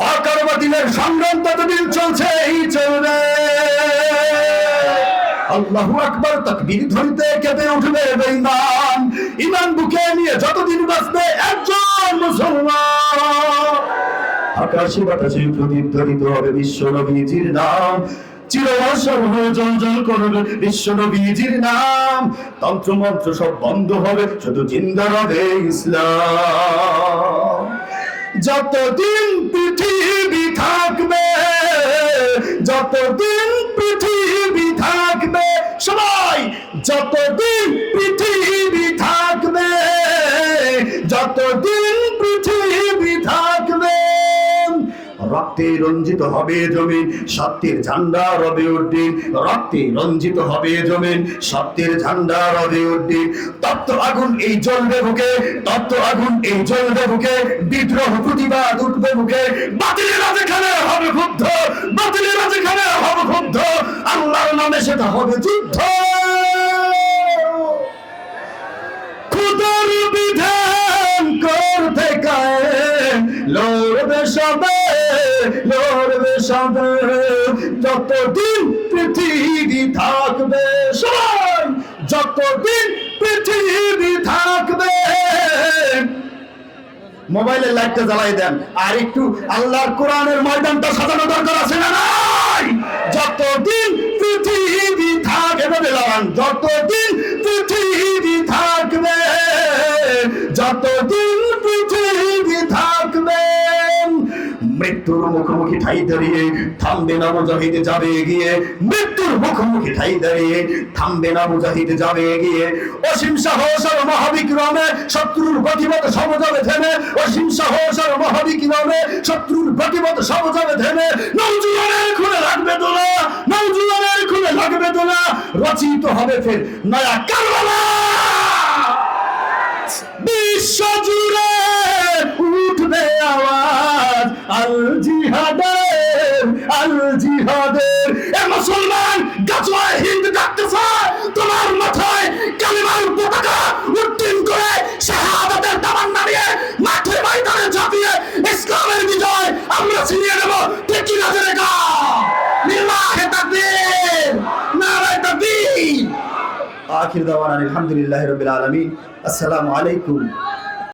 হক বাতিলের সংগ্রাম ততদিন চলছে, এই চলবে। ধরিতে কেঁপে উঠবে বেঈমান। বুকে নিয়ে যতদিন বাঁচবে একজন মুসলমান। আকাশে বাতাসে প্রতিধ্বনিত হবে বিশ্ব নবীজির নাম। চিরবর্ষর হয়ে জল জল করবে বিশ্ব নবীজির নাম। তন্ত্র মন্ত্র সব বন্ধ হবে, শুধু জিন্দা রবে ইসলাম। যতদিন রক্তে রঞ্জিত হবে জমিন, সত্যের ঝান্ডা রবে উঠবে রক্তে রঞ্জিত হবে জমিন, সত্যের ঝান্ডা রবে উঠবে তপ্ত আগুন এই জ্বলবে বুকে, তপ্ত আগুন এই জ্বলবে বুকে, বিদ্রোহ প্রতিবাদ উঠবে বুকে। বাতিলেরা যেখানে হবে ক্ষুব্ধ, বাতিলেরা যেখানে হবে ক্ষুব্ধ। আল্লাহর নামে সেটা হবে যুদ্ধ। লড়বে সবে যতদিন পৃথিবী থাকবে, সবাই যতদিন পৃথিবী থাকবে। মোবাইলের লাইটটা জ্বালাই দেন। আর একটু আল্লাহর কোরআনের ময়দানটা সাজানো দরকার আছে না নাই? যতদিন পৃথিবী থাকবে বেলান যতদিন পৃথিবী থাকবে যতদিন মৃত্যুর মুখোমুখি ঠাই দাঁড়িয়ে থামবে না মুজাহিদ যাবে এগিয়ে মৃত্যুর মুখোমুখি ঠাই দাঁড়িয়ে থামবে না মুজাহিদ যাবে এগিয়ে অসীম সাহস আর মহাবিক্রমে শত্রুর সব যাবে থেমে। অসীম সাহস আর মহাবিক্রমে শত্রুর সব যাবে থেমে। নৌজুয়ানের খুলে লাগবে দোলা, নৌজুয়ানের খুলে লাগবে দোলা। রচিত হবে ফের নয়া কারবালা। বিশ্ব জুড়ে উঠবে আওয়াজ। আল জিহাদের আল জিহাদের। এ মুসলমান গাছওয়ায় হিন্দ ডাকতেছে, তোমার মাথায় কালিমার পতাকা উত্তীর্ণ করে শাহাদাতের দামান নামিয়ে মাঠে ময়দানে ঝাঁপিয়ে ইসলামের বিজয় আমরা ছিনিয়ে নেব। ঠিক কি না জেনে গা? লিল্লাহে তাকবীর, নারায়ে তাকবীর। আখির দাওয়ানা আলহামদুলিল্লাহি রাব্বিল আলামিন। আসসালামু আলাইকুম।